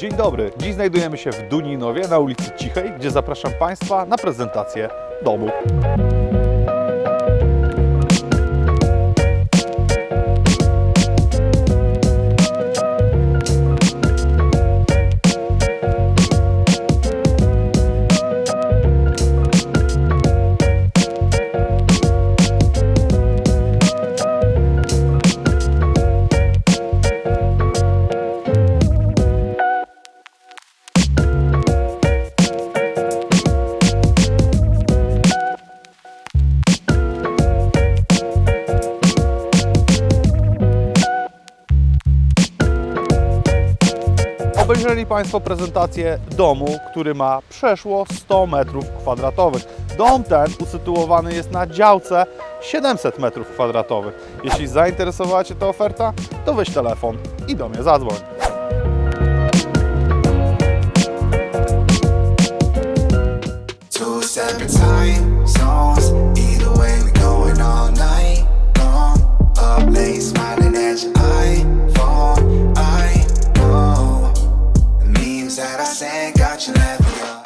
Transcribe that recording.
Dzień dobry. Dziś znajdujemy się w Duninowie na ulicy Cichej, gdzie zapraszam Państwa na prezentację domu. Obejrzeli Państwo prezentację domu, który ma przeszło 100 metrów kwadratowych. Dom ten usytuowany jest na działce 700 metrów kwadratowych. Jeśli zainteresowała Cię ta oferta, to weź telefon i do mnie zadzwoń. Smiling at your eyes sand got you laughing.